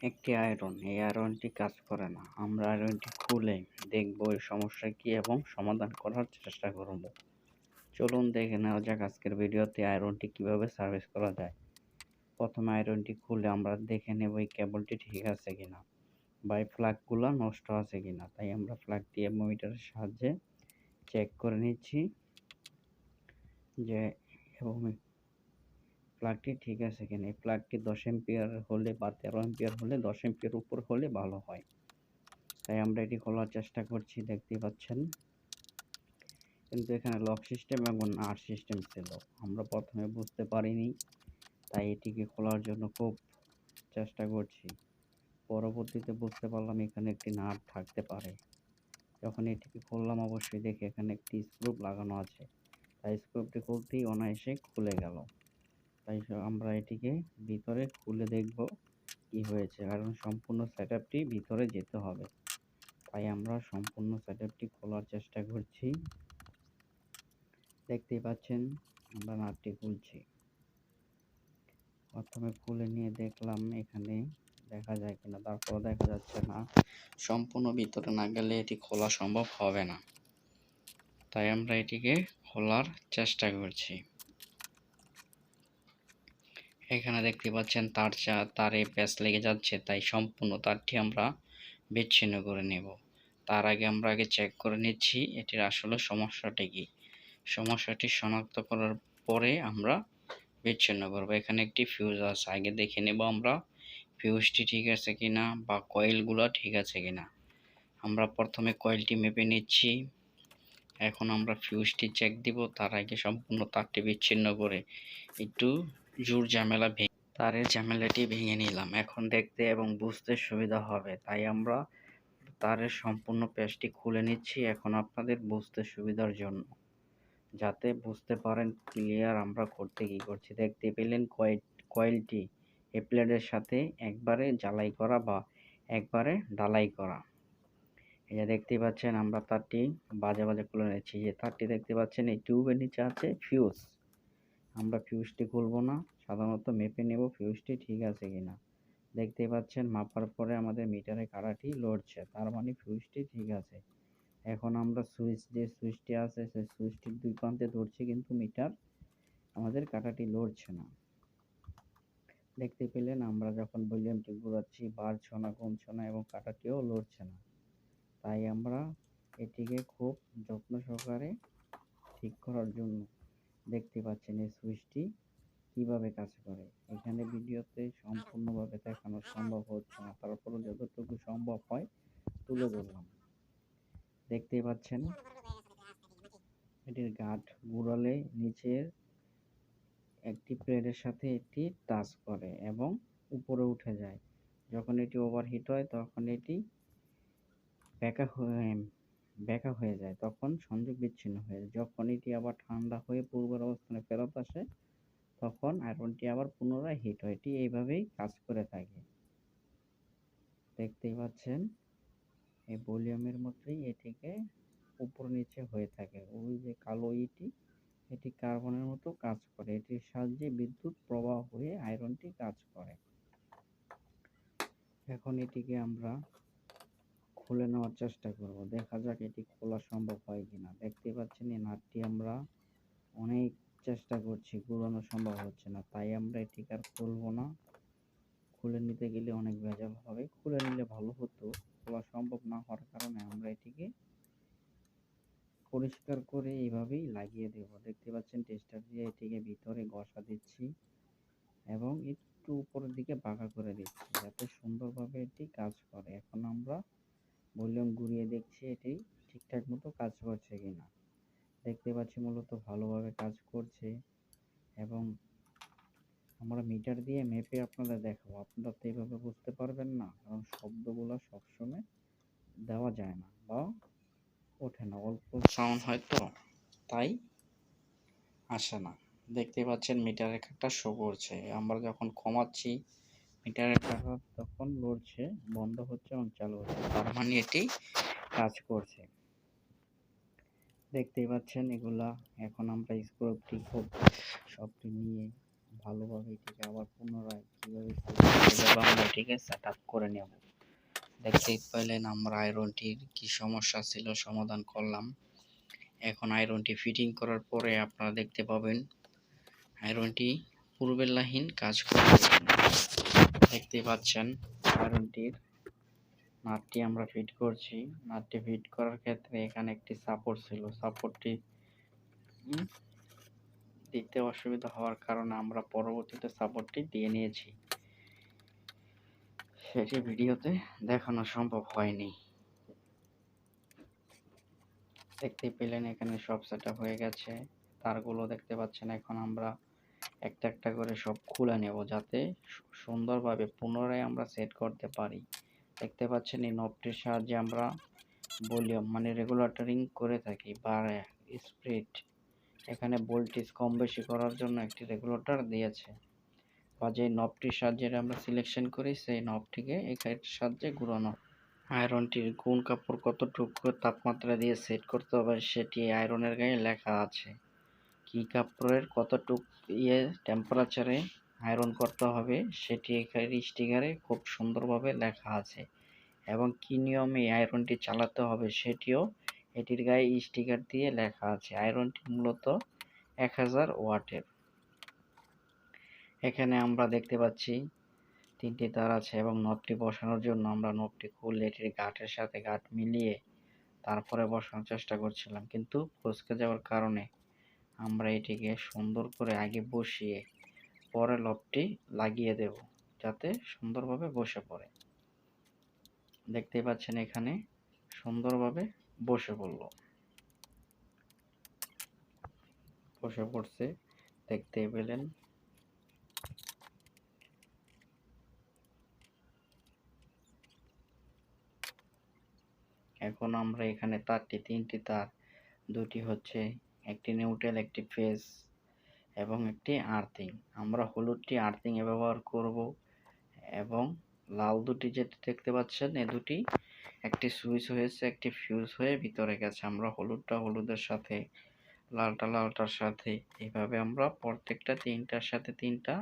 একটি আয়রন এই আয়রনটি কাজ করে না। আমরা আয়রনটি খুলে দেখব এই সমস্যা কি এবং সমাধান করার চেষ্টা করব। চলুন দেখে নেওয়া যাক আজকের ভিডিওতে আয়রনটি কীভাবে সার্ভিস করা যায়। প্রথমে আয়রনটি খুলে আমরা দেখে নেব এই কেবলটি ঠিক আছে কিনা বা এই প্লাগগুলো নষ্ট আছে কিনা। তাই আমরা প্লাগ দিয়ে মিটারের সাহায্যে চেক করে নিচ্ছি যে এবং প্লাগটি ঠিক আছে কিনা? এই প্লাগটি দশ এম্পিয়ার হলে বা তেরো এম্পিয়ার হলে দশ এম্পিয়ার উপর হলে ভালো হয়। তাই আমরা এটি খোলার চেষ্টা করছি দেখতেই পাচ্ছেন? কিন্তু এখানে লক সিস্টেম এবং নাট সিস্টেম ছিল। আমরা প্রথমে বুঝতে পারিনি, তাই এটিকে খোলার জন্য খুব চেষ্টা করছি। পরবর্তীতে বুঝতে পারলাম এখানে একটি নাট থাকতে পারে। যখন এটিকে খুললাম, অবশ্যই দেখে এখানে একটি স্ক্রুপ লাগানো আছে। তাই স্ক্রুপটি খুলতেই অনায়াসে খুলে গেল। তাই আমরা এটিকে ভিতরে খুলে দেখব কি হয়েছে। কারণ সম্পূর্ণ সেট ভিতরে যেতে হবে। তাই আমরা সম্পূর্ণ সেট খোলার চেষ্টা করছি। দেখতেই পাচ্ছেন, আমরা নাটটি খুলছি। প্রথমে খুলে নিয়ে দেখলাম, এখানে দেখা যায় কিনা তারপর দেখা যাচ্ছে না। সম্পূর্ণ ভিতরে না গেলে এটি খোলা সম্ভব হবে না। তাই আমরা এটিকে খোলার চেষ্টা করছি। এখানে দেখতে পাচ্ছেন তার চা, তারে প্যাচ লেগে যাচ্ছে, তাই সম্পূর্ণ তারটি আমরা বিচ্ছিন্ন করে নেব। তার আগে আমরা আগে চেক করে নিচ্ছি এটির আসলে সমস্যাটি কি। সমস্যাটি শনাক্ত করার পরে আমরা বিচ্ছিন্ন করব। এখানে একটি ফিউজ আছে, আগে দেখে নেব আমরা ফিউজটি ঠিক আছে কি না বা কয়েলগুলো ঠিক আছে কি না আমরা প্রথমে কয়েলটি মেপে নিচ্ছি। এখন আমরা ফিউজটি চেক দিব, তার আগে সম্পূর্ণ তারটি বিচ্ছিন্ন করে একটু জোর ঝামেলা ভেঙে তারের ঝামেলাটি ভেঙে নিলাম। এখন দেখতে এবং বুঝতে সুবিধা হবে। তাই আমরা তারের সম্পূর্ণ পেজটি খুলে নিচ্ছি এখন আপনাদের বুঝতে সুবিধার জন্য। যাতে বুঝতে পারেন ক্লিয়ার আমরা করতে কি করছি। দেখতে পেলেন কয়েল, কয়েলটি এ প্লেটের সাথে একবারে জ্বালাই করা বা একবারে ডালাই করা। এই যে দেখতে পাচ্ছেন আমরা তারটি বাজে বাজে খুলে নিচ্ছি। যে তারটি দেখতে পাচ্ছেন এই টিউবের নিচে আছে ফিউজ আমরা ফিউজটি খুলব না, সাধারণত মেপে নেব ফিউজটি ঠিক আছে কিনা। দেখতে পাচ্ছেন মাপার পরে আমাদের মিটারে কারাটি লড়ছে, তার মানে ফিউজটি ঠিক আছে। এখন আমরা সুইচ যে সুইচটি আছে সেই সুইচটির দুই প্রান্তে ধরছি কিন্তু মিটার আমাদের কাটাটি লড়ছে না। দেখতে পেলেন আমরা যখন ভলিউমটি ঘুরাচ্ছি বাড়ছে না কমছে না এবং কাটাটিও লড়ছে না। তাই আমরা এটিকে খুব যত্ন সহকারে ঠিক করার জন্য দেখতে পাচ্ছেন এই সুইচটি কীভাবে কাজ করে। এখানে ভিডিওতে সম্পূর্ণভাবে দেখানো সম্ভব হচ্ছে না। তারপরে যতটুকু সম্ভব হয় তুলে ধরলাম। দেখতেই পাচ্ছেন, এটির গাঠ ঘুরালে নিচের একটি প্লেটের সাথে এটি টাচ করে এবং উপরে উঠে যায়। যখন এটি ওভারহিট হয়, তখন এটি ব্যাকা হয়ে ব্যাকা হয়ে যায়, তখন সংযোগ বিচ্ছিন্ন হয়ে যায়। যখন এটি আবার ঠান্ডা হয়ে পূর্বের অবস্থানে ফেরত আসে, তখন আয়রনটি আবার পুনরায় হিট হয়। এটি এইভাবেই কাজ করে থাকে। দেখতেই পাচ্ছেন, এই ভলিউমের মধ্যেই এটিকে উপর নিচে হয়ে থাকে। ওই যে কালো ইটি, এটি কার্বনের মতো কাজ করে। এটির সাহায্যে বিদ্যুৎ প্রবাহ হয়ে আয়রনটি কাজ করে। এখন এটিকে আমরা খুলে নেওয়ার চেষ্টা করব। দেখা যাক এটি খোলা সম্ভব হয় কিনা। দেখতে পাচ্ছেন, এই নাটটি আমরা অনেক চেষ্টা করছি, ঘুরানো সম্ভব হচ্ছে না। তাই আমরা এটিকে আর খুলবো না। খুলে নিতে গেলে অনেক ভেজাল হবে। খুলে নিলে ভালো হতো। খোলা সম্ভব না হওয়ার কারণে আমরা এটিকে পরিষ্কার করে এইভাবেই লাগিয়ে দেব। দেখতে পাচ্ছেন, টেস্টার দিয়ে এটিকে ভিতরে ঘষা দিচ্ছি এবং একটু উপরের দিকে বাঁকা করে দিচ্ছি যাতে সুন্দরভাবে এটি কাজ করে। এখন আমরা ভলিউম ঘুরিয়ে দেখছি এটি ঠিকঠাক মতো কাজ করছে কিনা। দেখতে পাচ্ছি মূলত ভালোভাবে কাজ করছে এবং আমরা মিটার দিয়ে মেপে আপনাদের দেখাবো। আপনারা তো এইভাবে বুঝতে পারবেন না, কারণ শব্দগুলো সবসময় দেওয়া যায় না বা ওঠে না, অল্প সাউন্ড হয় তো তাই আসে না। দেখতে পাচ্ছেন মিটারের একটা শো করছে আমরা যখন কমাচ্ছি মিটারের টাকা তখন লড়ছে, বন্ধ হচ্ছে এবং চালু হচ্ছে। তার মানে এটি কাজ করছে। দেখতেই পাচ্ছেন এগুলা, এখন আমরা স্ক্রুপটি খুব সবটি নিয়ে ভালোভাবে এটিকে আবার পুনরায় কীভাবে আমরা আয়রনটিকে সেট আপ করে নেব। দেখতেই পেলেন আমরা আয়রনটির কি সমস্যা ছিল, সমাধান করলাম। এখন আয়রনটি ফিটিং করার পরে আপনারা দেখতে পাবেন আয়রনটি পূর্বের লাহিন কাজ করবে দেখতেই পাচ্ছেন আয়রনটির নাটটি আমরা ফিট করছি। নাটটি ফিট করার ক্ষেত্রে এখানে একটি সাপোর্ট ছিল। সাপোর্টটি দিতে অসুবিধা হওয়ার কারণে আমরা পরবর্তীতে সাপোর্টটি দিয়ে নিয়েছি। সেটি ভিডিওতে দেখানো সম্ভব হয়নি। দেখতে পেলেন এখানে সব সেট হয়ে গেছে। তারগুলো দেখতে পাচ্ছেন। এখন আমরা একটা একটা করে সব খুলে নেব যাতে সুন্দরভাবে পুনরায় আমরা সেট করতে পারি। দেখতে পাচ্ছেন এই নবটির সাহায্যে আমরা ভলিউম মানে রেগুলেটরিং করে থাকি বা স্পিড এখানে ভোল্টেজ কম বেশি করার জন্য একটি রেগুলেটর দিয়েছে। বা যে নবটির সাহায্যে আমরা সিলেকশন করি, সেই নবটিকে এখানের সাহায্যে ঘুরানো। আয়রনটির গুণ কাপড় কতটুকু তাপমাত্রা দিয়ে সেট করতে হবে, সেটি আয়রনের গায়ে লেখা আছে। কি কাপড়ের, কতটুক ইয়ে টেম্পারেচারে আয়রন করতে হবে, সেটি এখানে স্টিকারে খুব সুন্দরভাবে লেখা আছে। এবং কি নিয়মে আয়রনটি চালাতে হবে সেটিও এটির গায়ে স্টিকার দিয়ে লেখা আছে। আয়রনটি মূলত এক হাজার ওয়াটের। এখানে আমরা দেখতে পাচ্ছি তিনটি তার আছে এবং নবটি বসানোর জন্য আমরা নবটি খুললে এটির গাঁটের সাথে গাঁট মিলিয়ে তারপরে বসানোর চেষ্টা করছিলাম, কিন্তু ফসকে যাওয়ার কারণে আমরা এটিকে সুন্দর করে আগে বসিয়ে পরে লবটি লাগিয়ে দেব, যাতে সুন্দরভাবে বসে পড়ে। দেখতে পাচ্ছেন এখানে সুন্দরভাবে বসে পড়ল। বসে পড়ছে দেখতে পেলেন। এখন আমরা এখানে তারটি, তিনটি তার, দুটি হচ্ছে একটি নিউট্রাল একটি ফেজ এবং একটি আর্থিং আমরা হলুদটি আর্থিংয়ে ব্যবহার করব এবং লাল দুটি যেটি দেখতে পাচ্ছেন, এ দুটি একটি সুইচ হয়েছে, একটি ফিউজ হয়ে ভিতরে গেছে। আমরা হলুদটা হলুদের সাথে, লালটা লালটার সাথে, এভাবে আমরা প্রত্যেকটা তিনটার সাথে তিনটা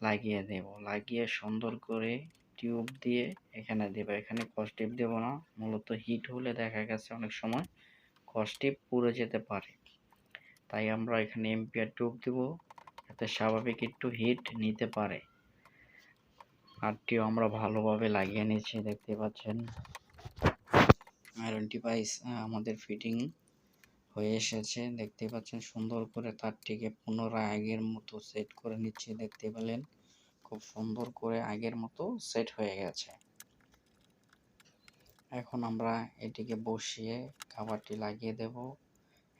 লাগিয়ে দেব। লাগিয়ে সুন্দর করে টিউব দিয়ে এখানে দেব। এখানে কস্টিপ দেব না, মূলত হিট হলে দেখা গেছে অনেক সময় কস্টিপ পুড়ে যেতে পারে। তাই আমরা এখানে এমপিআর টিউব দেব, যাতে স্বাভাবিক একটু হিট নিতে পারে। আরটিও আমরা ভালোভাবে লাগিয়ে নিয়েছি দেখতে পাচ্ছেন। আয়রন ডিভাইস আমাদের ফিটিং হয়ে এসেছে, দেখতে পাচ্ছেন সুন্দর করে তারটিকে পুনরায় আগের মতো সেট করে নিচ্ছি, দেখতে পেলেন। খুব সুন্দর করে আগের মতো সেট হয়ে গেছে। এখন আমরা এটিকে বসিয়ে খাবারটি লাগিয়ে দেব।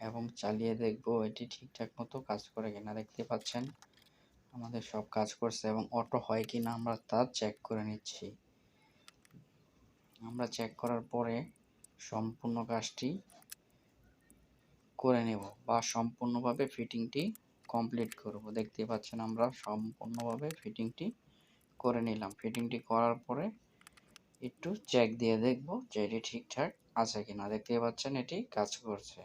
এবং চালিয়ে দেখব এটি ঠিকঠাক মতো কাজ করে কিনা। দেখতে পাচ্ছেন, আমাদের সব কাজ করছে এবং অটো হয় কি না আমরা তা চেক করে নিচ্ছি। আমরা চেক করার পরে সম্পূর্ণ কাজটি করে নেব বা সম্পূর্ণভাবে ফিটিংটি কমপ্লিট করব। দেখতে পাচ্ছেন, আমরা সম্পূর্ণভাবে ফিটিংটি করে নিলাম। ফিটিংটি করার পরে একটু চেক দিয়ে দেখব যে এটি ঠিকঠাক আছে কিনা। দেখতে পাচ্ছেন, এটি কাজ করছে।